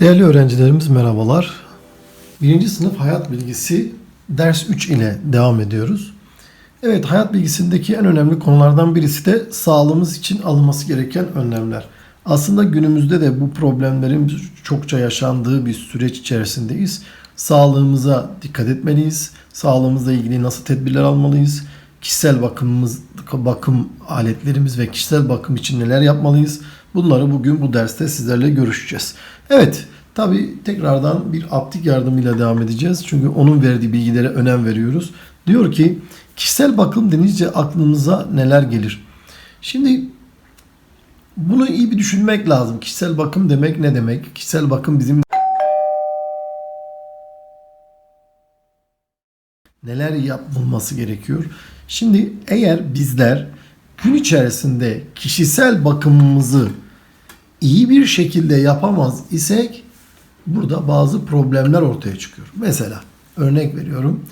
Değerli öğrencilerimiz merhabalar. Birinci sınıf hayat bilgisi ders 3 ile devam ediyoruz. Evet hayat bilgisindeki en önemli konulardan birisi de sağlığımız için alınması gereken önlemler. Aslında günümüzde de bu problemlerin çokça yaşandığı bir süreç içerisindeyiz. Sağlığımıza dikkat etmeliyiz. Sağlığımızla ilgili nasıl tedbirler almalıyız? Kişisel bakımımız, bakım aletlerimiz ve kişisel bakım için neler yapmalıyız? Bunları bugün bu derste sizlerle görüşeceğiz. Evet, tabi tekrardan bir aptik yardımıyla devam edeceğiz. Çünkü onun verdiği bilgilere önem veriyoruz. Diyor ki kişisel bakım denince aklımıza neler gelir? Şimdi bunu iyi bir düşünmek lazım. Kişisel bakım demek ne demek? Kişisel bakım bizim neler yapılması gerekiyor? Şimdi eğer bizler gün içerisinde kişisel bakımımızı iyi bir şekilde yapamaz isek burada bazı problemler ortaya çıkıyor. Mesela örnek veriyorum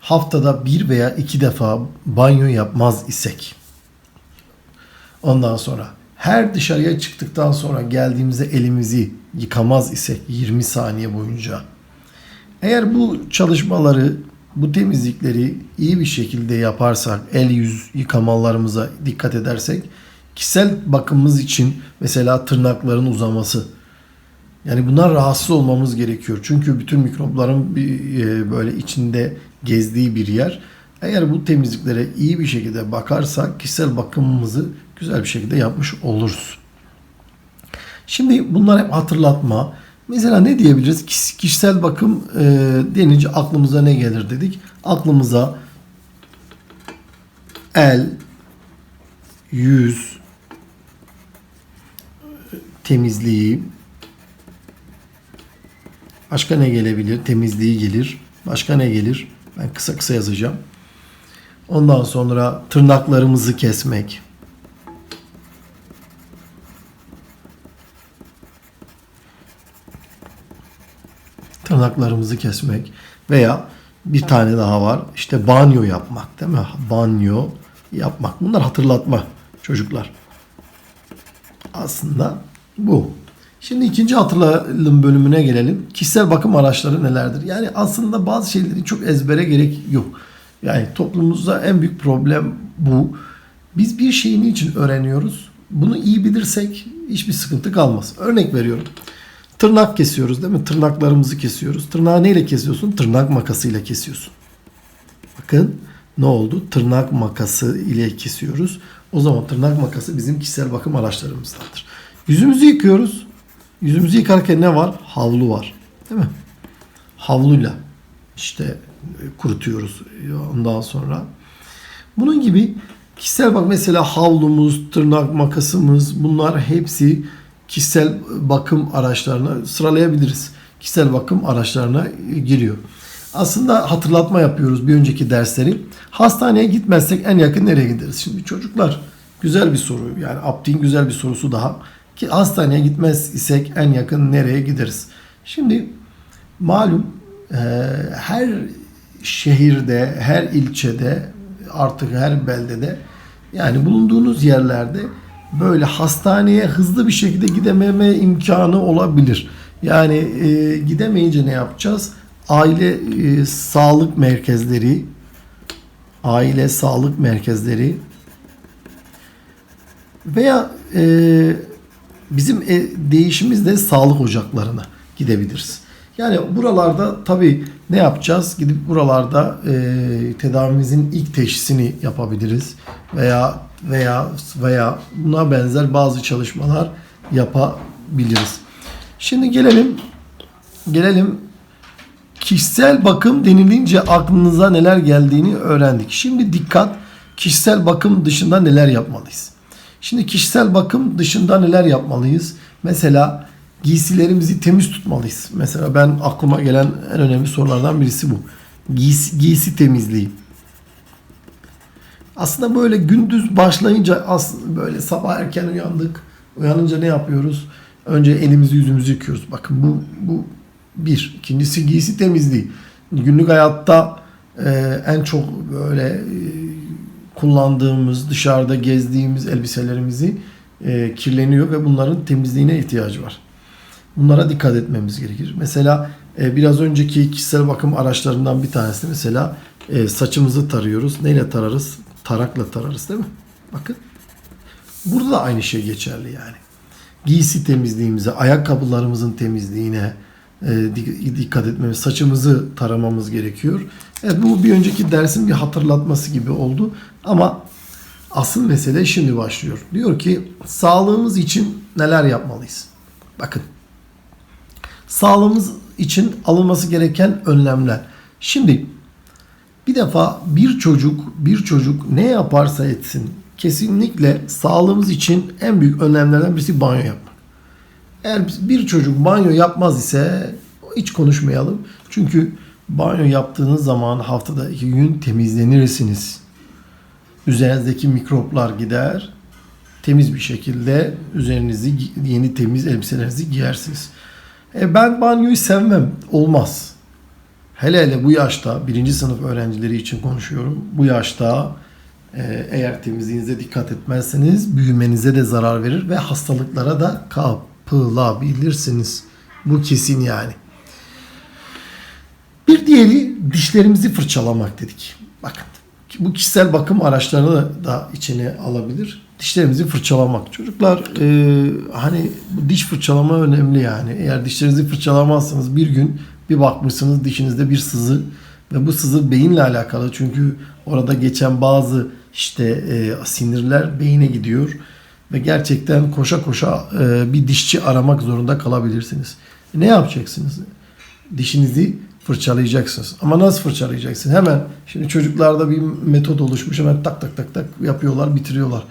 haftada bir veya iki defa banyo yapmaz isek ondan sonra her dışarıya çıktıktan sonra geldiğimizde elimizi yıkamaz isek 20 saniye boyunca eğer bu çalışmaları bu temizlikleri iyi bir şekilde yaparsak, el yüz yıkamalarımıza dikkat edersek, kişisel bakımımız için mesela tırnakların uzaması. Yani bunlar rahatsız olmamız gerekiyor. Çünkü bütün mikropların bir, e, böyle içinde gezdiği bir yer. Eğer bu temizliklere iyi bir şekilde bakarsak kişisel bakımımızı güzel bir şekilde yapmış oluruz. Şimdi bunlar hep hatırlatma. Mesela ne diyebiliriz? Kiş- Kişisel bakım e, denince aklımıza ne gelir dedik? Aklımıza el, yüz temizliği, başka ne gelebilir? Temizliği gelir. Başka ne gelir? Ben kısa kısa yazacağım. Ondan sonra tırnaklarımızı kesmek. tırnaklarımızı kesmek veya bir tane daha var. İşte banyo yapmak değil mi? Banyo yapmak. Bunlar hatırlatma çocuklar. Aslında bu. Şimdi ikinci hatırlayalım bölümüne gelelim. Kişisel bakım araçları nelerdir? Yani aslında bazı şeylerin çok ezbere gerek yok. Yani toplumumuzda en büyük problem bu. Biz bir şeyi niçin öğreniyoruz? Bunu iyi bilirsek hiçbir sıkıntı kalmaz. Örnek veriyorum. Tırnak kesiyoruz değil mi? Tırnaklarımızı kesiyoruz. Tırnağı neyle kesiyorsun? Tırnak makasıyla kesiyorsun. Bakın ne oldu? Tırnak makası ile kesiyoruz. O zaman tırnak makası bizim kişisel bakım araçlarımızdandır. Yüzümüzü yıkıyoruz. Yüzümüzü yıkarken ne var? Havlu var. Değil mi? Havluyla işte e, kurutuyoruz ondan sonra. Bunun gibi kişisel bak mesela havlumuz, tırnak makasımız bunlar hepsi kişisel bakım araçlarına sıralayabiliriz. Kişisel bakım araçlarına giriyor. Aslında hatırlatma yapıyoruz bir önceki dersleri. Hastaneye gitmezsek en yakın nereye gideriz? Şimdi çocuklar güzel bir soru. Yani Abdi'nin güzel bir sorusu daha. Ki hastaneye gitmez isek en yakın nereye gideriz? Şimdi malum e, her şehirde, her ilçede, artık her beldede yani bulunduğunuz yerlerde böyle hastaneye hızlı bir şekilde gidememe imkanı olabilir. Yani e, gidemeyince ne yapacağız? Aile e, sağlık merkezleri, aile sağlık merkezleri veya e, bizim e, değişimizde sağlık ocaklarına gidebiliriz. Yani buralarda tabii ne yapacağız? Gidip buralarda e, tedavimizin ilk teşhisini yapabiliriz veya veya veya buna benzer bazı çalışmalar yapabiliriz. Şimdi gelelim gelelim kişisel bakım denilince aklınıza neler geldiğini öğrendik. Şimdi dikkat kişisel bakım dışında neler yapmalıyız? Şimdi kişisel bakım dışında neler yapmalıyız? Mesela giysilerimizi temiz tutmalıyız. Mesela ben aklıma gelen en önemli sorulardan birisi bu. Giysi, giysi temizliği. Aslında böyle gündüz başlayınca aslında böyle sabah erken uyandık. Uyanınca ne yapıyoruz? Önce elimizi yüzümüzü yıkıyoruz. Bakın bu bu bir. İkincisi giysi temizliği. Günlük hayatta e, en çok böyle e, kullandığımız, dışarıda gezdiğimiz elbiselerimizi e, kirleniyor ve bunların temizliğine ihtiyacı var. Bunlara dikkat etmemiz gerekir. Mesela e, biraz önceki kişisel bakım araçlarından bir tanesi mesela e, saçımızı tarıyoruz. Neyle tararız? Tarakla tararız değil mi? Bakın. Burada da aynı şey geçerli yani. Giysi temizliğimize, ayakkabılarımızın temizliğine e, dik- dikkat etmemiz, saçımızı taramamız gerekiyor. Evet bu bir önceki dersin bir hatırlatması gibi oldu. Ama asıl mesele şimdi başlıyor. Diyor ki sağlığımız için neler yapmalıyız? Bakın. Sağlığımız için alınması gereken önlemler. Şimdi bir defa bir çocuk bir çocuk ne yaparsa etsin kesinlikle sağlığımız için en büyük önlemlerden birisi banyo yapmak. Eğer bir çocuk banyo yapmaz ise hiç konuşmayalım. Çünkü banyo yaptığınız zaman haftada iki gün temizlenirsiniz. Üzerinizdeki mikroplar gider. Temiz bir şekilde üzerinizi yeni temiz elbiselerinizi giyersiniz. E ben banyoyu sevmem. Olmaz. Hele hele bu yaşta birinci sınıf öğrencileri için konuşuyorum. Bu yaşta e, eğer temizliğinize dikkat etmezseniz büyümenize de zarar verir ve hastalıklara da kapılabilirsiniz. Bu kesin yani. Bir diğeri dişlerimizi fırçalamak dedik. Bakın bu kişisel bakım araçlarını da içine alabilir. Dişlerimizi fırçalamak. Çocuklar e, hani diş fırçalama önemli yani. Eğer dişlerinizi fırçalamazsanız bir gün bir bakmışsınız dişinizde bir sızı ve bu sızı beyinle alakalı çünkü orada geçen bazı işte e, sinirler beyine gidiyor ve gerçekten koşa koşa e, bir dişçi aramak zorunda kalabilirsiniz. Ne yapacaksınız? Dişinizi fırçalayacaksınız. Ama nasıl fırçalayacaksın? Hemen şimdi çocuklarda bir metot oluşmuş. Hemen tak tak tak tak yapıyorlar, bitiriyorlar.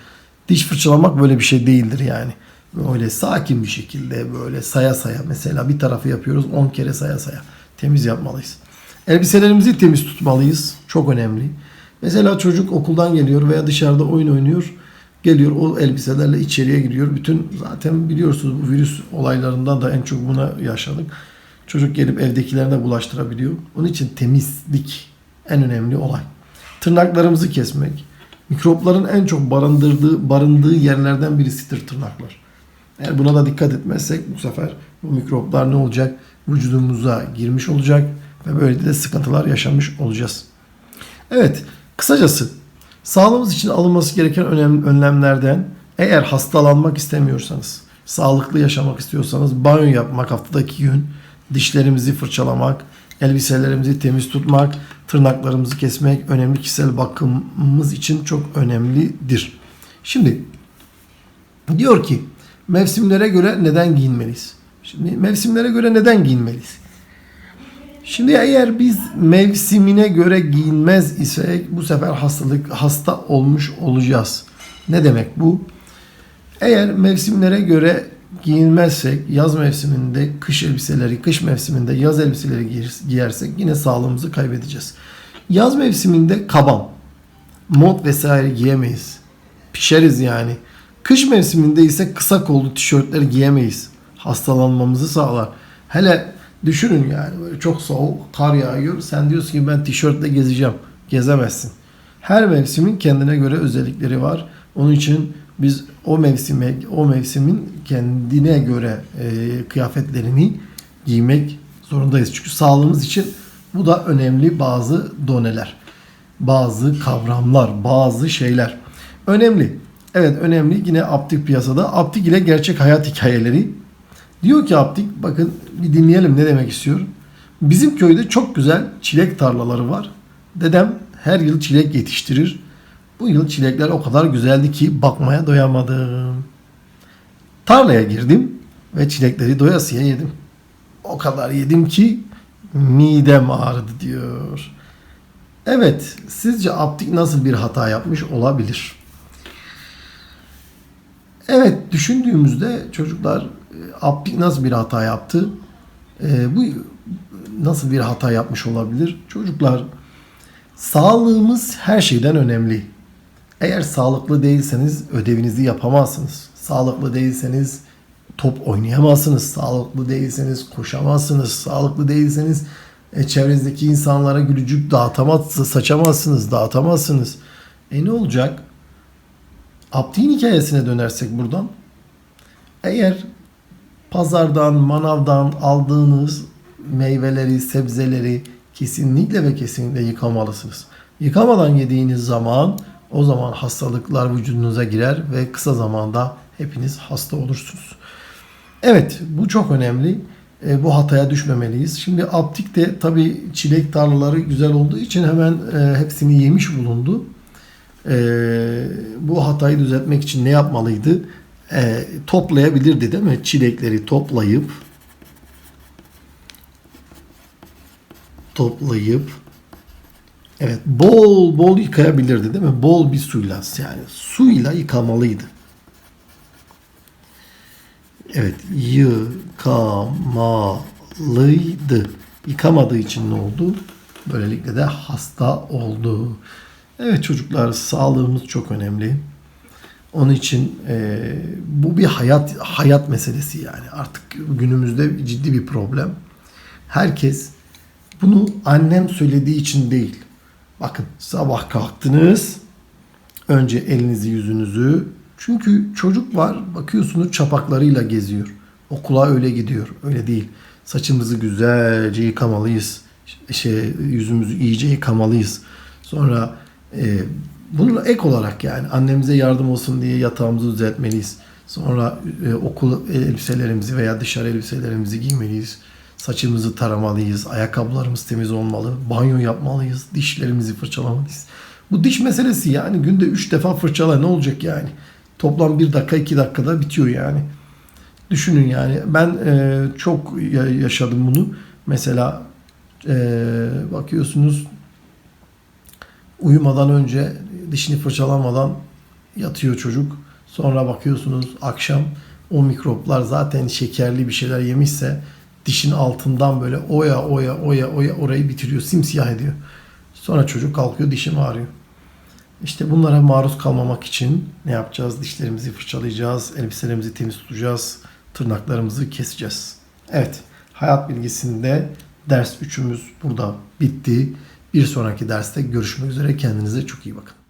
Diş fırçalamak böyle bir şey değildir yani. Böyle sakin bir şekilde böyle saya saya mesela bir tarafı yapıyoruz 10 kere saya saya. Temiz yapmalıyız. Elbiselerimizi temiz tutmalıyız. Çok önemli. Mesela çocuk okuldan geliyor veya dışarıda oyun oynuyor. Geliyor o elbiselerle içeriye giriyor. Bütün zaten biliyorsunuz bu virüs olaylarından da en çok buna yaşadık. Çocuk gelip evdekilerine bulaştırabiliyor. Onun için temizlik en önemli olay. Tırnaklarımızı kesmek. Mikropların en çok barındırdığı, barındığı yerlerden birisidir tırnaklar. Eğer buna da dikkat etmezsek bu sefer bu mikroplar ne olacak? Vücudumuza girmiş olacak ve böyle de sıkıntılar yaşamış olacağız. Evet, kısacası sağlığımız için alınması gereken önlemlerden eğer hastalanmak istemiyorsanız, sağlıklı yaşamak istiyorsanız banyo yapmak haftada gün, dişlerimizi fırçalamak, elbiselerimizi temiz tutmak, tırnaklarımızı kesmek önemli kişisel bakımımız için çok önemlidir. Şimdi diyor ki mevsimlere göre neden giyinmeliyiz? Şimdi mevsimlere göre neden giyinmeliyiz? Şimdi eğer biz mevsimine göre giyinmez isek bu sefer hastalık hasta olmuş olacağız. Ne demek bu? Eğer mevsimlere göre giyinmezsek yaz mevsiminde kış elbiseleri, kış mevsiminde yaz elbiseleri giyer- giyersek yine sağlığımızı kaybedeceğiz. Yaz mevsiminde kaban, mont vesaire giyemeyiz. Pişeriz yani. Kış mevsiminde ise kısa kollu tişörtler giyemeyiz. Hastalanmamızı sağlar. Hele düşünün yani böyle çok soğuk, kar yağıyor. Sen diyorsun ki ben tişörtle gezeceğim. Gezemezsin. Her mevsimin kendine göre özellikleri var. Onun için biz o mevsime, o mevsimin kendine göre e, kıyafetlerini giymek zorundayız. Çünkü sağlığımız için bu da önemli bazı doneler. Bazı kavramlar, bazı şeyler. Önemli. Evet önemli. Yine aptik piyasada. Aptik ile gerçek hayat hikayeleri. Diyor ki aptik bakın bir dinleyelim ne demek istiyor. Bizim köyde çok güzel çilek tarlaları var. Dedem her yıl çilek yetiştirir. Bu yıl çilekler o kadar güzeldi ki bakmaya doyamadım. Tarlaya girdim ve çilekleri doyasıya yedim. O kadar yedim ki midem ağrıdı diyor. Evet, sizce Aptik nasıl bir hata yapmış olabilir? Evet, düşündüğümüzde çocuklar e, Aptik nasıl bir hata yaptı? E, bu nasıl bir hata yapmış olabilir? Çocuklar, sağlığımız her şeyden önemli. Eğer sağlıklı değilseniz ödevinizi yapamazsınız. Sağlıklı değilseniz top oynayamazsınız. Sağlıklı değilseniz koşamazsınız. Sağlıklı değilseniz e, çevrenizdeki insanlara gülücük dağıtamazsınız, saçamazsınız, dağıtamazsınız. E ne olacak? Abdi'nin hikayesine dönersek buradan. Eğer pazardan, manavdan aldığınız meyveleri, sebzeleri kesinlikle ve kesinlikle yıkamalısınız. Yıkamadan yediğiniz zaman o zaman hastalıklar vücudunuza girer ve kısa zamanda hepiniz hasta olursunuz. Evet bu çok önemli. E, bu hataya düşmemeliyiz. Şimdi Aptik'te tabii çilek tarlaları güzel olduğu için hemen e, hepsini yemiş bulundu. E, bu hatayı düzeltmek için ne yapmalıydı? E, toplayabilirdi değil mi? Çilekleri toplayıp toplayıp evet bol bol yıkayabilirdi değil mi? Bol bir suyla yani suyla yıkamalıydı. Evet yıkamalıydı. Yıkamadığı için ne oldu? Böylelikle de hasta oldu. Evet çocuklar sağlığımız çok önemli. Onun için e, bu bir hayat hayat meselesi yani artık günümüzde ciddi bir problem. Herkes bunu annem söylediği için değil. Bakın sabah kalktınız. Önce elinizi yüzünüzü. Çünkü çocuk var bakıyorsunuz çapaklarıyla geziyor. Okula öyle gidiyor. Öyle değil. Saçımızı güzelce yıkamalıyız. Şey, yüzümüzü iyice yıkamalıyız. Sonra e, bununla ek olarak yani annemize yardım olsun diye yatağımızı düzeltmeliyiz. Sonra e, okul elbiselerimizi veya dışarı elbiselerimizi giymeliyiz. Saçımızı taramalıyız. Ayakkabılarımız temiz olmalı. Banyo yapmalıyız. Dişlerimizi fırçalamalıyız. Bu diş meselesi yani günde 3 defa fırçala ne olacak yani? Toplam 1 dakika 2 dakikada bitiyor yani. Düşünün yani ben e, çok ya- yaşadım bunu. Mesela e, bakıyorsunuz uyumadan önce dişini fırçalamadan yatıyor çocuk. Sonra bakıyorsunuz akşam o mikroplar zaten şekerli bir şeyler yemişse dişin altından böyle oya oya oya oya orayı bitiriyor. Simsiyah ediyor. Sonra çocuk kalkıyor dişim ağrıyor. İşte bunlara maruz kalmamak için ne yapacağız? Dişlerimizi fırçalayacağız, elbiselerimizi temiz tutacağız, tırnaklarımızı keseceğiz. Evet, hayat bilgisinde ders üçümüz burada bitti. Bir sonraki derste görüşmek üzere. Kendinize çok iyi bakın.